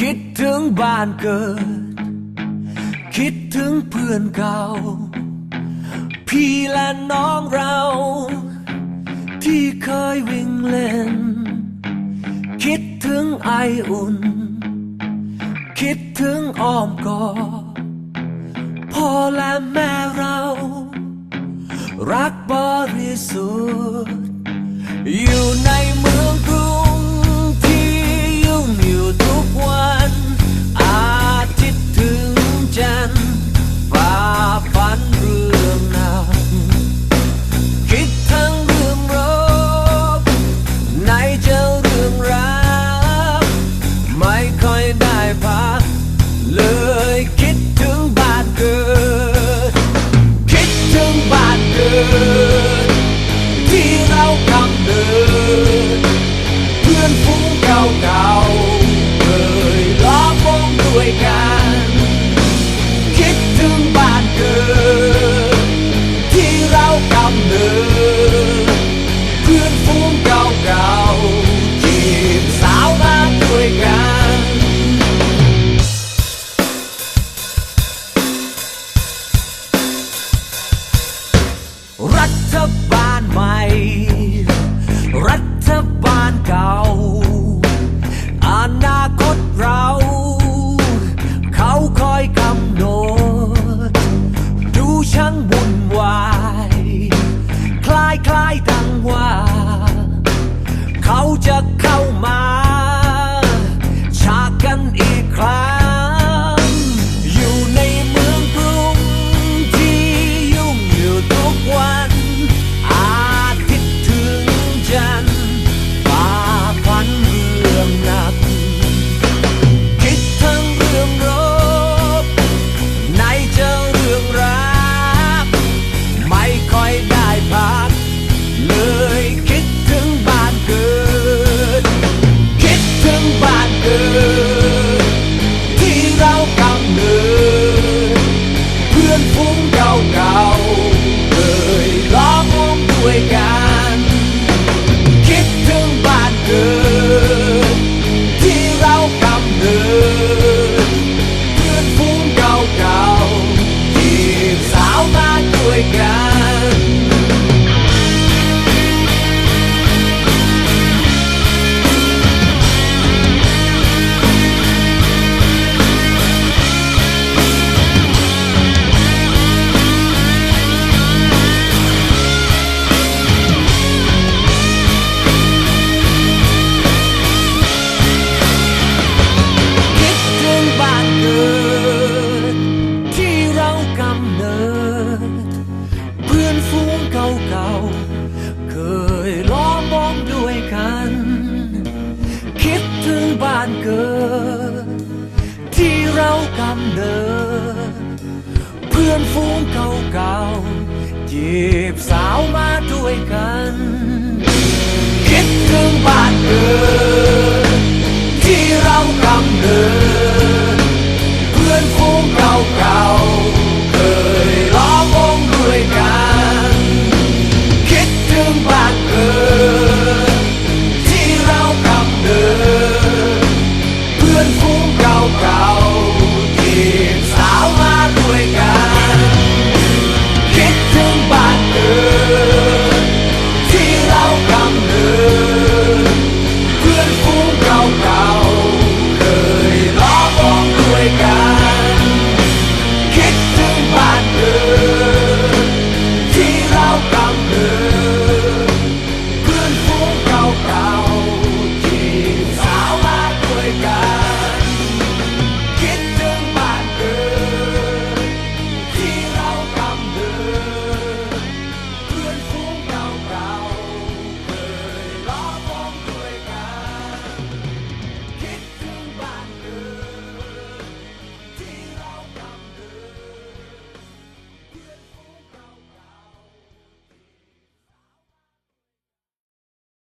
คิดถึงบ้านเกิด คิดถึงเพื่อนเก่า พี่และน้องเรา ที่เคยวิ่งเล่น คิดถึงไออุ่น คิดถึงอ้อมกอดพ่อและแม่เรา รักบริสุทธิ์อยู่ใน น ที่เรากำเนิน เพื่อนฝูงเก่าๆเคยล้อมวงด้วยกัน คิดถึงบ้านเกิด ที่เรากำเนิน เพื่อนฝูง ฐบาลใหม่ รัฐบาลเก่า อนาคตเรา เขาคอยกำหนด ดูช่างวุ่นวาย คล้ายคล้ายดังว่า เขาจะเข้ามา วง อนฝูงเก่าๆจีบสาวมาด้วยกัน คิดถึงบ้านเกิดที่เรากำเนิด